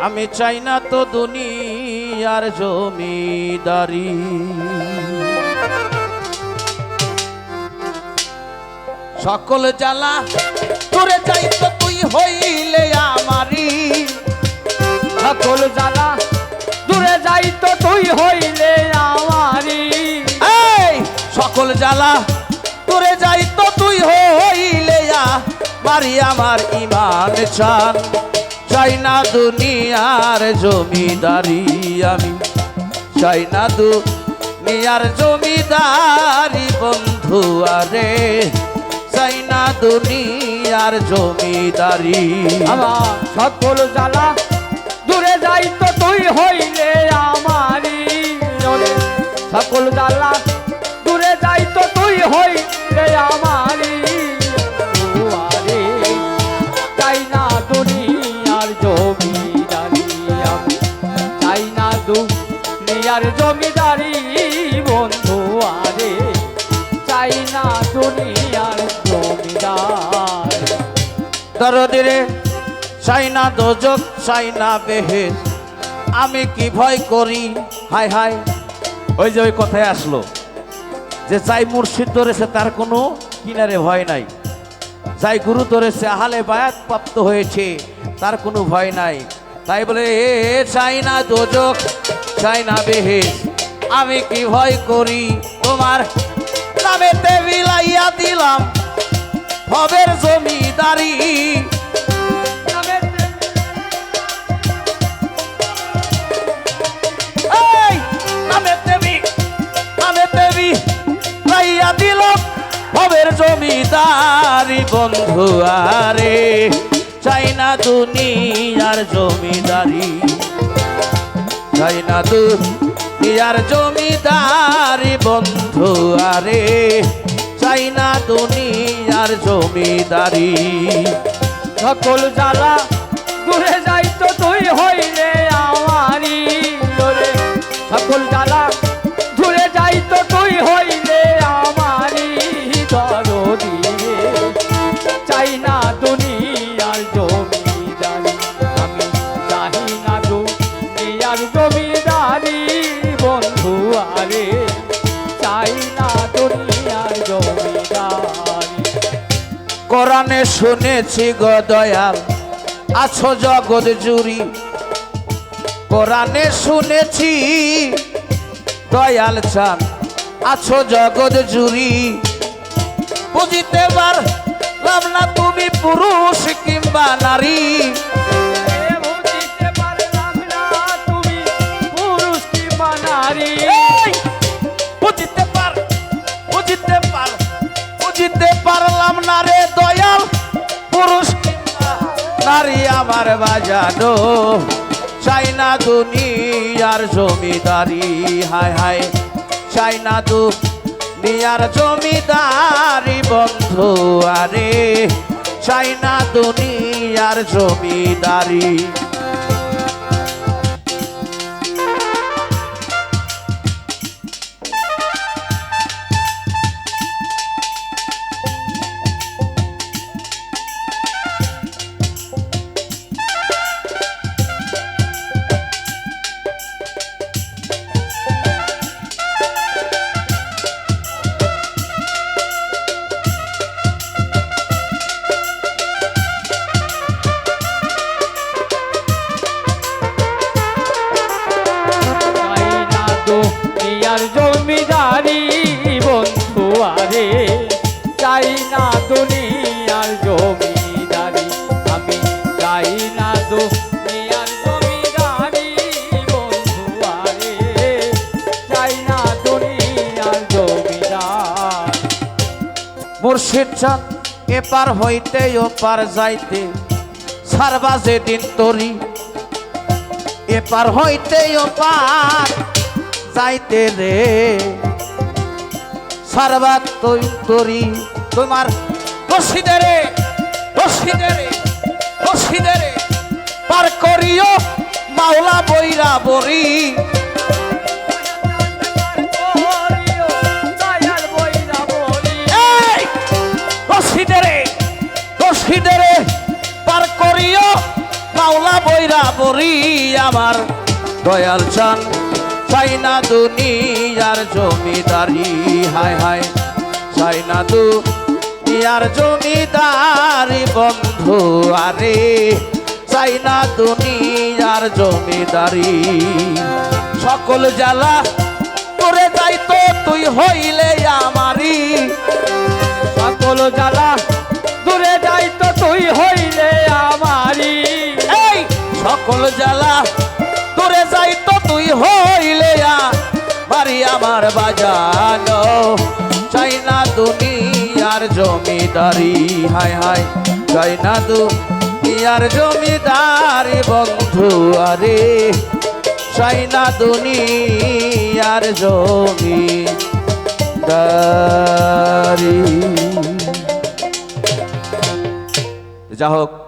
আমি চাই না তো দুনিয়ার জমিদারি। সকল জ্বালা তোরে চাই তো তুই হইলে আমারি সকল জ্বালা দূরে যাই তো তুই হইলে আমারি এই, সকল জ্বালা তোরে যাই তো তুই হইলে মারি আমার ইমান চান। চাই না দুনিয়ার জমিদারি আমি। চাই না দুনিয়ার জমিদারি বন্ধু আরে। চাই না দুনিয়ার জমিদারি। সকল জ্বালা দূরে যাই তো তুই হইলে আমারি সকল জ্বালা দূরে যাই তো তুই হইলে আমারি দরদিরে চাই না দোজক চাই না বেহেস আমি কি ভয় করি? হাই হাই ওই যে ওই কথায় আসলো, যে যাই মুর্শিদ ধরেছে তার কোনো কিনারে ভয় নাই। যাই গুরু ধরেছে, আহালে বায়াত প্রাপ্ত হয়েছে, তার কোনো ভয় নাই। তাই বলে, এ চাই না দোজক চাই না বেহেস আমি কি ভয় করি? তোমার নামেতে বিলাইয়া দিলাম ভবের জমিদারি। জমিদারি বন্ধু আরে। চাই না দুনিয়ার জমিদারি। চাই না দুনিয়ার জমিদারি বন্ধু আরে। চাই না দুনিয়ার জমিদারি। সকল জ্বালা, দূরে যাই তো তুই হইলে আমারি ওরে সকল জ্বালা, দূরে যাই তো তুই হইলে আমারি দরদি চাই না কোরআনে শুনেছি গো দয়াল, আছো জগৎ জুড়ি। কোরআনে শুনেছি, দয়াল চান, আছো জগৎ জুড়ি। বুঝিতে পার না তুমি পুরুষ কিংবা নারী। পারলাম না রে দয়াল পুরুষ। নারী আমার বাজানো। চাই না দুনিয়ার জমিদারি। হায় হায় চাই না দুনিয়ার জমিদারি বন্ধু আরে। চাই না দুনিয়ার জমিদারি। জমিদারি বন্ধু আরে চাই না দুনিয়ার জমিদারি, আমি চাই না দুনিয়ার জমিদারি বন্ধু আরে চাই মুর্শিদ চাঁদ, এপার হইতে ওপার যাইতে, সারবা যেদিন তরি, এপার হইতে ওপার যাইতে রে। সারবা তৈ তরি তোমার রশিদে রে রশিদে রে রশিদে রে। পার করিও মাওলা বইরা বরি। দয়াল বইরা বলি এই, রশিদে রে রশিদে রে। পার করিও মাওলা পয়রা পরি আমার দয়াল চান চাই না দুনিয়ার জমিদারি, হায় হায়। চাই না দুনিয়ার জমিদারি বন্ধু, আরে। চাই না দুনিয়ার জমিদারি। সকল জ্বালা তোরে যাইতো তুই হইলে আমারি সকল জ্বালা দূরে যাইতো তুই হইলে আমারি এই, সকল জ্বালা তোরে যাইতো তুই হইলে বাড়ি আমার বাজানো। চাই না দুনিয়ার জমিদারি, হায় হায়। চাই না দুনিয়ার জমিদারি বন্ধু আরে। চাই না দুনিয়ার জমিদারি। যা হোক।